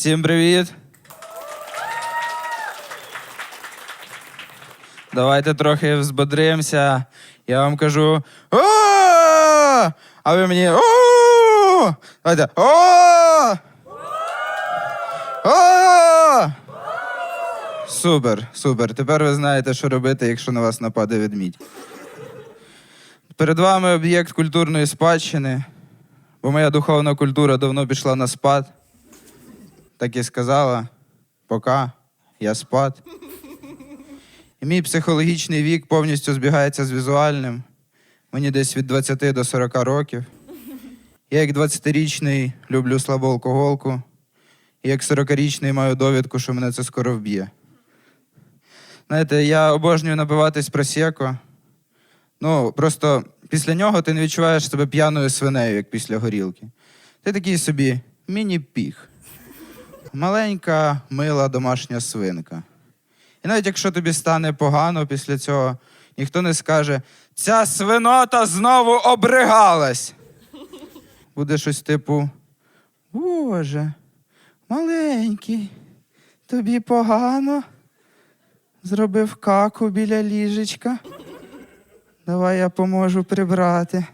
Всім привіт. Давайте трохи взбодримося. Я вам кажу. А ви мені. Давайте. Супер, супер. Тепер ви знаєте, що робити, якщо на вас нападе ведмідь. Перед вами об'єкт культурної спадщини, бо моя духовна культура давно пішла на спад. Так і сказала, пока я спад. І мій психологічний вік повністю збігається з візуальним. Мені десь від 20 до 40 років. Я як 20-річний люблю слабу алкоголку, і як 40-річний маю довідку, що мене це скоро вб'є. Знаєте, я обожнюю напиватись просеко. Ну, просто після нього ти не відчуваєш себе п'яною свинею, як після горілки. Ти такий собі міні-піг. Маленька, мила домашня свинка. І навіть якщо тобі стане погано після цього, ніхто не скаже: ця свинота знову обригалась. Буде щось типу: Боже, маленький, тобі погано. Зробив каку біля ліжечка. Давай я поможу прибрати.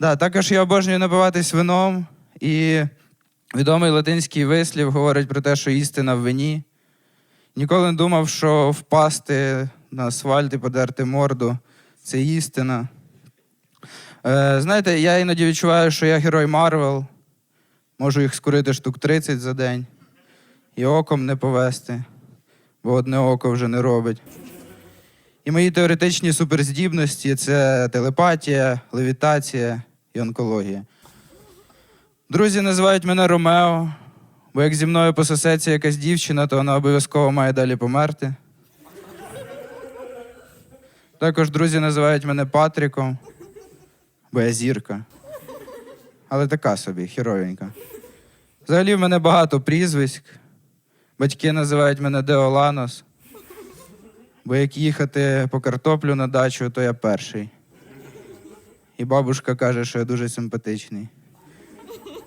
Да, також я обожнюю напиватись вином, і відомий латинський вислів говорить про те, що істина в вині. Ніколи не думав, що впасти на асфальт і подерти морду це істина. Е, знаєте, я іноді відчуваю, що я герой Марвел. Можу їх скурити штук 30 за день і оком не повести, бо одне око вже не робить. І мої теоретичні суперздібності це телепатія, левітація і онкологія. Друзі називають мене Ромео, бо як зі мною пососеться якась дівчина, то вона обов'язково має далі померти. Також друзі називають мене Патріком, бо я зірка. Але така собі, херовенька. Взагалі в мене багато прізвиськ. Батьки називають мене Деоланос. Бо як їхати по картоплю на дачу, то я перший. І бабушка каже, що я дуже симпатичний.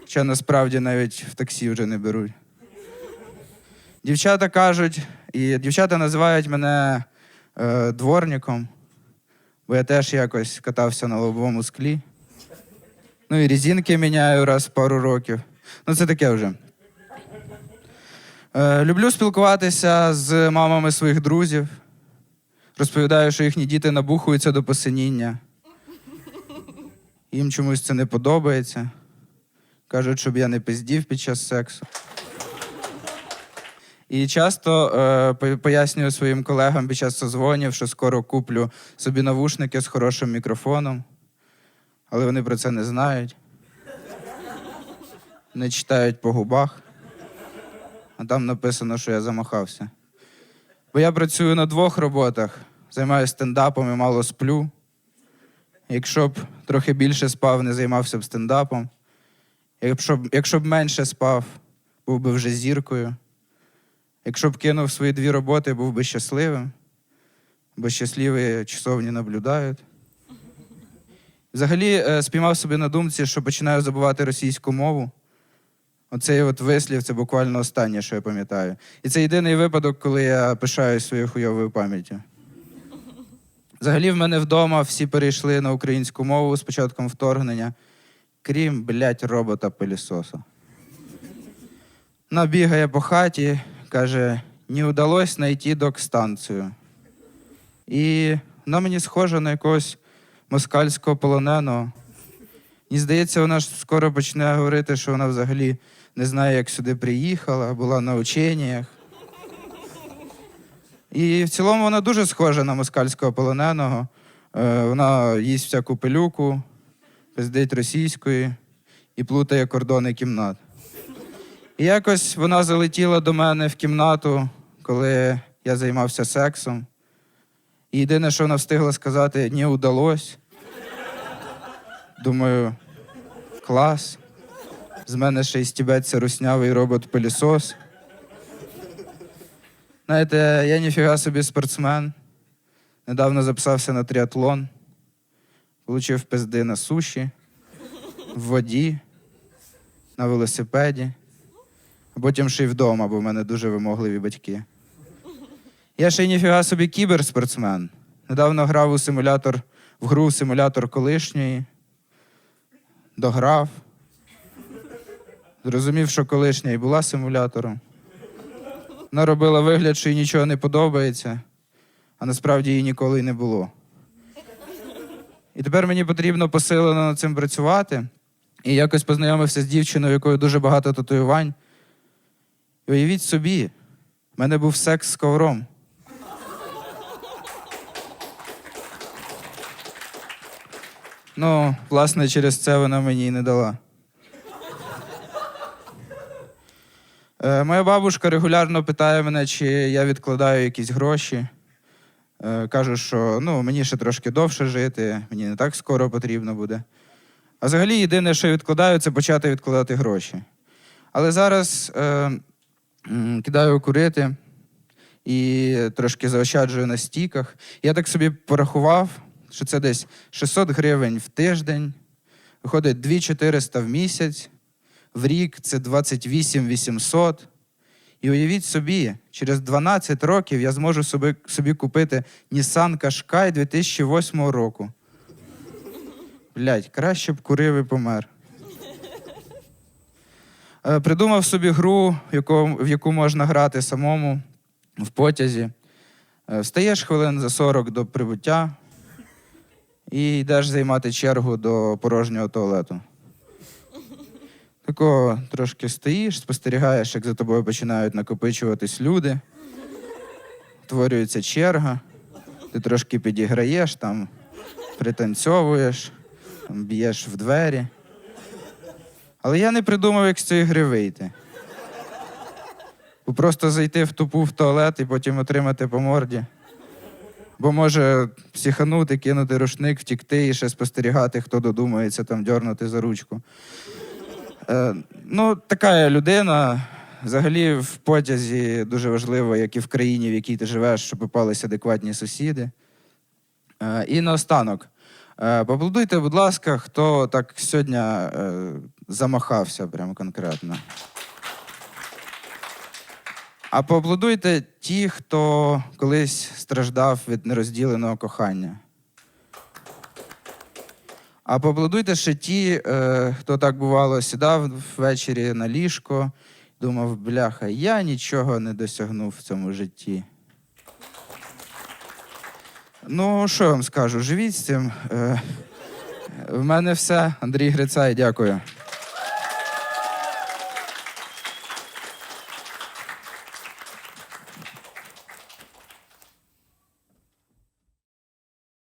Хоча насправді навіть в таксі вже не беруть. Дівчата кажуть, і дівчата називають мене е, дворником, бо я теж якось катався на лобовому склі. Ну і різинки міняю раз в пару років. Ну, це таке вже. Е, люблю спілкуватися з мамами своїх друзів. Розповідаю, що їхні діти набухуються до посиніння. Їм чомусь це не подобається. Кажуть, щоб я не пиздів під час сексу. І часто е, пояснюю своїм колегам під час созвонів, що скоро куплю собі навушники з хорошим мікрофоном, але вони про це не знають. Не читають по губах, а там написано, що я замахався. Бо я працюю на двох роботах, займаюся стендапом і мало сплю. Якщо б трохи більше спав, не займався б стендапом. Якщо б, якщо б менше спав, був би вже зіркою. Якщо б кинув свої дві роботи, був би щасливим, бо щасливі часовні наблюдають. Взагалі е, спіймав собі на думці, що починаю забувати російську мову. Оцей от вислів це буквально останнє, що я пам'ятаю. І це єдиний випадок, коли я пишаюсь своєю хуйовою пам'яттю. Взагалі, в мене вдома всі перейшли на українську мову з початком вторгнення, крім, блядь, робота пилісоса. Вона бігає по хаті, каже: не вдалося знайти док-станцію. І вона мені схожа на якогось москальського полоненого. Мені здається, вона ж скоро почне говорити, що вона взагалі не знає, як сюди приїхала, була на ученнях. І в цілому вона дуже схожа на москальського полоненого. Е, Вона їсть всяку пилюку, пиздить російської і плутає кордони кімнат. І якось вона залетіла до мене в кімнату, коли я займався сексом. І єдине, що вона встигла сказати, не удалось. Думаю, клас. З мене ще й стібеться руснявий робот-пилісос. Знаєте, я ніфіга собі спортсмен. Недавно записався на тріатлон. Получив пизди на суші, в воді, на велосипеді. а потім ще й вдома, бо в мене дуже вимогливі батьки. Я ще й ніфіга собі кіберспортсмен. Недавно грав у симулятор, в гру в симулятор колишньої. Дограв. Зрозумів, що колишня і була симулятором. Вона робила вигляд, що їй нічого не подобається, а насправді її ніколи й не було. І тепер мені потрібно посилено над цим працювати. І якось познайомився з дівчиною, у якої дуже багато татуювань. І уявіть собі, в мене був секс з ковром. Ну, власне, через це вона мені і не дала. Е, моя бабушка регулярно питає мене, чи я відкладаю якісь гроші. Е, кажу, що ну, мені ще трошки довше жити, мені не так скоро потрібно буде. А взагалі, єдине, що я відкладаю, це почати відкладати гроші. Але зараз е, кидаю курити і трошки заощаджую на стіках. Я так собі порахував, що це десь 600 гривень в тиждень, виходить 2400 в місяць, в рік це 28 800. І уявіть собі, через 12 років я зможу собі, собі купити Nissan Qashqai 2008 року. Блять, краще б курив і помер. Е, Придумав собі гру, в яку, можна грати самому в потязі. Е, Встаєш хвилин за 40 до прибуття і йдеш займати чергу до порожнього туалету. Тако трошки стоїш, спостерігаєш, як за тобою починають накопичуватись люди, утворюється черга, ти трошки підіграєш, там, пританцьовуєш, там, б'єш в двері. Але я не придумав, як з цієї гри вийти. Бо Просто зайти в тупу в туалет і потім отримати по морді. Бо може психанути, кинути рушник, втікти і ще спостерігати, хто додумається там дьорнути за ручку. Е, ну, така людина. Взагалі в потязі дуже важливо, як і в країні, в якій ти живеш, щоб попалися адекватні сусіди. Е, і наостанок. Е, поаплодуйте, будь ласка, хто так сьогодні замахався прямо конкретно. А поаплодуйте ті, хто колись страждав від нерозділеного кохання. А поаплодуйте ще ті, е, хто так бувало сідав ввечері на ліжко, думав, бляха, я нічого не досягнув в цьому житті. Ну, що я вам скажу, живіть з цим. Е, в мене все. Андрій Грицай, дякую.